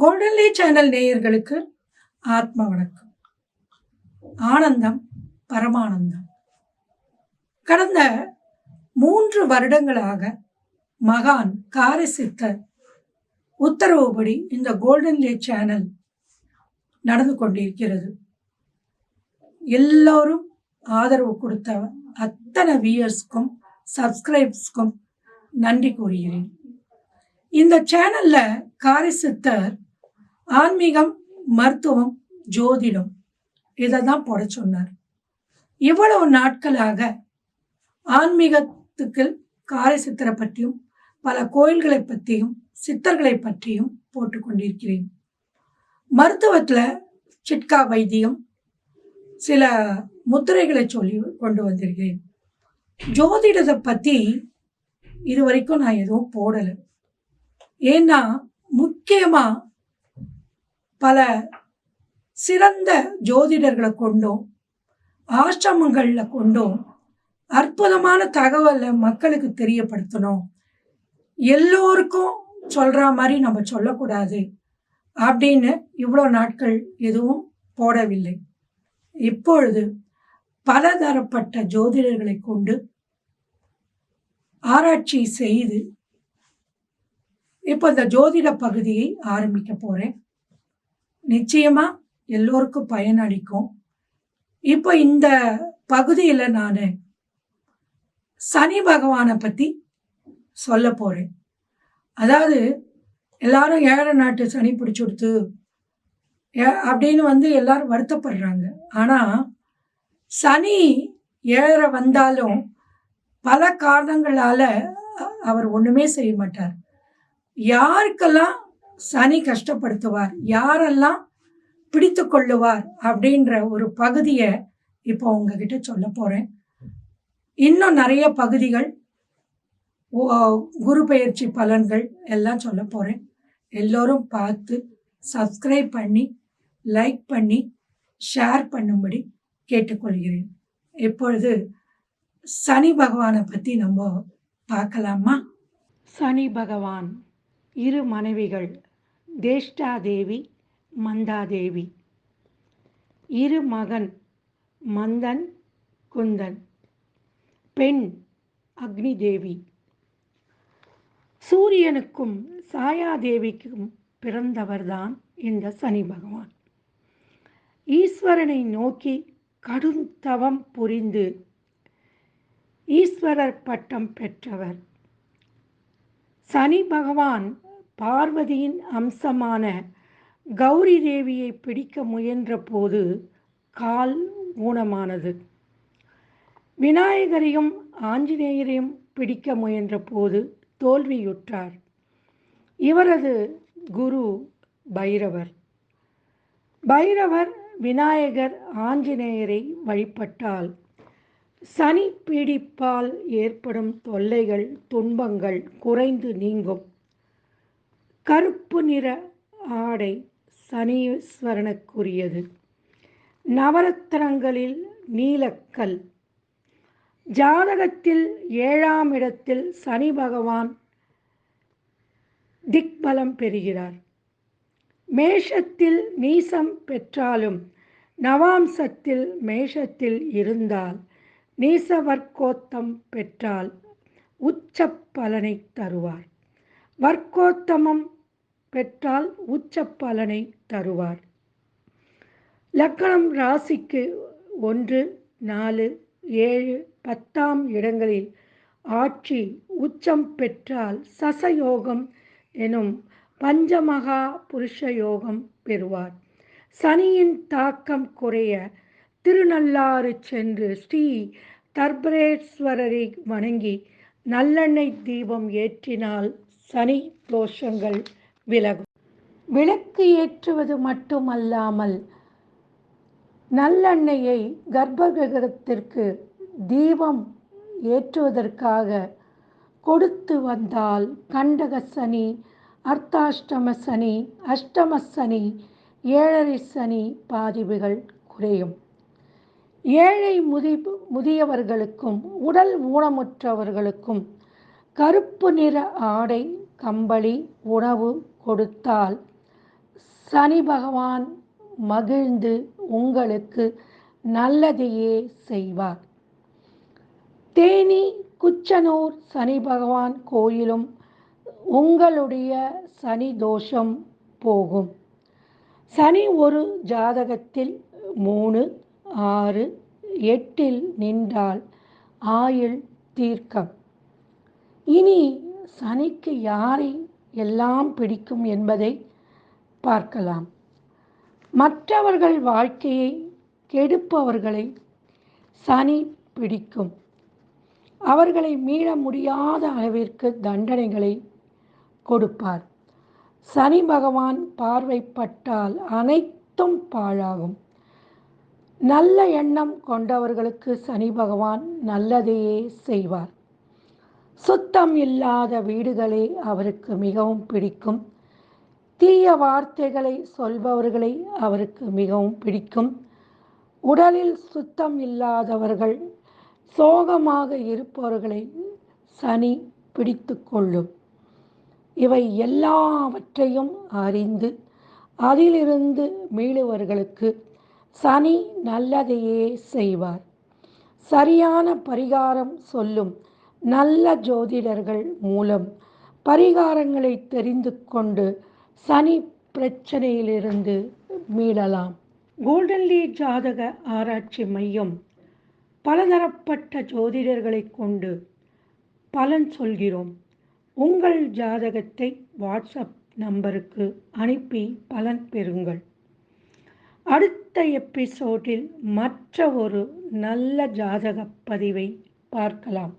கோல்டன்லி channel நேயர்களுக்கு ஆத்ம வணக்கம். ஆனந்தம் பரமானந்தம். கடந்த மூன்று வருடங்களாக மகான் காரசித்தர் உத்தரவுப்படி இந்த கோல்டன்லி சேனல் நடந்து கொண்டிருக்கிறது. எல்லோரும் ஆதரவு கொடுத்த அத்தனை வியர்ஸ்க்கும் சப்ஸ்கிரைப்ஸ்க்கும் நன்றி கூறுகிறேன். இந்த சேனல்ல காரிசித்தர் ஆன்மீகம் மருத்துவம் ஜோதிடம் இதை தான் போட சொன்னார். இவ்வளவு நாட்களாக ஆன்மீகத்துக்கு காரிசித்தரை பற்றியும் பல கோயில்களை பற்றியும் சித்தர்களை பற்றியும் போட்டு கொண்டிருக்கிறேன். மருத்துவத்தில் சிட்கா வைத்தியம் சில முத்திரைகளை சொல்லி கொண்டு வந்திருக்கிறேன். ஜோதிடத்தை பற்றி இது வரைக்கும் நான் எதுவும் போடலை. ஏன்னா முக்கியமாக பல சிறந்த ஜோதிடர்களை கொண்டும் ஆசிரமங்களில் கொண்டும். அற்புதமான தகவலை மக்களுக்கு தெரியப்படுத்தணும். எல்லோருக்கும் சொல்கிற மாதிரி நம்ம சொல்லக்கூடாது அப்படின்னு இவ்வளோ நாட்கள் எதுவும் போடவில்லை. இப்பொழுது பலதரப்பட்ட ஜோதிடர்களை கொண்டு ஆராய்ச்சி செய்து இப்போ இந்த ஜோதிட பகுதியை ஆரம்பிக்க போகிறேன் நிச்சயமாக எல்லோருக்கும் பயனளிக்கும் இப்போ இந்த பகுதியில் நான் சனி பகவானை பற்றி சொல்ல போகிறேன் அதாவது எல்லாரும் ஏழை நாட்டு சனி பிடிச்சி கொடுத்து ஏ- அப்படின்னு வந்து எல்லாரும் வருத்தப்படுறாங்க. ஆனால் சனி ஏழரை வந்தாலும் பல காரணங்களால் அவர் ஒன்றுமே செய்ய மாட்டார். யாருக்கெல்லாம் சனி கஷ்டப்படுத்துவார். யாரெல்லாம் பிடித்து கொள்ளுவார் அப்படின்ற ஒரு பகுதியை இப்போ உங்ககிட்ட சொல்ல போகிறேன் இன்னும் நிறைய பகுதிகள் ஓ- குரு பயிற்சி பலன்கள் எல்லாம் சொல்ல போகிறேன் எல்லோரும் பார்த்து சப்ஸ்கிரைப் பண்ணி லைக் பண்ணி ஷேர் பண்ணும்படி கேட்டுக்கொள்கிறேன். இப்பொழுது சனி பகவானை பற்றி நம்ம பார்க்கலாமா? சனி பகவான் இரு மனைவிகள் தேஷ்டாதேவி மந்தாதேவி. இரு மகன் மந்தன் குந்தன். பெண் அக்னி தேவி சூரியனுக்கும் சாயாதேவிக்கும் பிறந்தவர்தான் இந்த சனி பகவான். ஈஸ்வரனை நோக்கி கடும் தவம் புரிந்து ஈஸ்வரர் பட்டம் பெற்றவர். சனி பகவான் பார்வதியின் அம்சமான கௌரி தேவியை பிடிக்க முயன்ற போது கால் ஊனமானது. விநாயகரையும் ஆஞ்சநேயரையும் பிடிக்க முயன்ற போது தோல்வியுற்றார். இவரது குரு பைரவர். பைரவர் விநாயகர் ஆஞ்சநேயரை வழிபட்டால் சனி பீடிப்பால் ஏற்படும் தொல்லைகள் துன்பங்கள் குறைந்து நீங்கும். கருப்பு நிற ஆடை சனீஸ்வரனுக்குரியது. நவரத்தனங்களில் நீலக்கல். ஜாதகத்தில் ஏழாம் இடத்தில் சனி பகவான் திக்பலம் பெறுகிறார். மேஷத்தில் நீசம் பெற்றாலும் நவாம்சத்தில் மேஷத்தில் இருந்தால் நீசவர்க்கோத்தம் பெற்றால் உச்ச பலனை தருவார். வர்க்கோத்தமம் பெற்றால் உச்ச பலனை தருவார். லக்கணம் ராசிக்கு ஒன்று நாலு ஏழு பத்தாம் இடங்களில் ஆட்சி உச்சம் பெற்றால் சசயோகம் எனும் பஞ்சமகா புருஷ யோகம் பெறுவார். சனியின் தாக்கம் குறைய திருநள்ளாறு சென்று ஸ்ரீ தர்பரேஸ்வரரை வணங்கி நல்லெண்ணெய் தீபம் ஏற்றினால் சனி தோஷங்கள் விலகும் விளக்கு ஏற்றுவது மட்டுமல்லாமல் நல்லெண்ணெயை கர்ப்பகிரகத்திற்கு தீபம் ஏற்றுவதற்காக கொடுத்து வந்தால் கண்டக சனி அர்த்தாஷ்டம சனி அஷ்டம சனி ஏழரை சனி பாதிப்புகள் குறையும். ஏழை முதி முதியவர்களுக்கும் உடல் ஊனமுற்றவர்களுக்கும் கருப்பு நிற ஆடை கம்பளி உணவு கொடுத்தால் சனி பகவான் மகிழ்ந்து உங்களுக்கு நல்லதையே செய்வார். தேனி குச்சனூர் சனி பகவான் கோயிலும் உங்களுடைய சனி தோஷம் போகும். சனி ஒரு ஜாதகத்தில் மூணு ஆறு எட்டில் நின்றால் ஆயுள் தீர்க்கம். இனி சனிக்கு யாரை எல்லாம் பிடிக்கும் என்பதை பார்க்கலாம். மற்றவர்கள் வாழ்க்கையை கெடுப்பவர்களை சனி பிடிக்கும். அவர்களை மீள முடியாத அளவிற்கு தண்டனைகளை கொடுப்பார். சனி பகவான் பார்வைப்பட்டால் அனைத்தும் பாழாகும். நல்ல எண்ணம் கொண்டவர்களுக்கு சனி பகவான் நல்லதையே செய்வார். சுத்தம் இல்லாத வீடுகளே அவருக்கு மிகவும் பிடிக்கும். தீய வார்த்தைகளை சொல்பவர்களை அவருக்கு மிகவும் பிடிக்கும். உடலில் சுத்தம் இல்லாதவர்கள் சோகமாக இருப்பவர்களை சனி பிடித்து கொள்ளும். இவை எல்லாவற்றையும் அறிந்து அதிலிருந்து மீளுவர்களுக்கு சனி நல்லதையே செய்வார். சரியான பரிகாரம் சொல்லும் நல்ல ஜோதிடர்கள் மூலம் பரிகாரங்களை தெரிந்து கொண்டு சனி பிரச்சனையிலிருந்து மீளலாம். கோல்டன் லீ ஜாதக ஆராய்ச்சி மையம் பலதரப்பட்ட ஜோதிடர்களை கொண்டு பலன் சொல்கிறோம். உங்கள் ஜாதகத்தை வாட்ஸ்அப் நம்பருக்கு அனுப்பி பலன் பெறுங்கள். அடுத்த எபிசோடில் மற்ற ஒரு நல்ல ஜாதக பதிவை பார்க்கலாம்.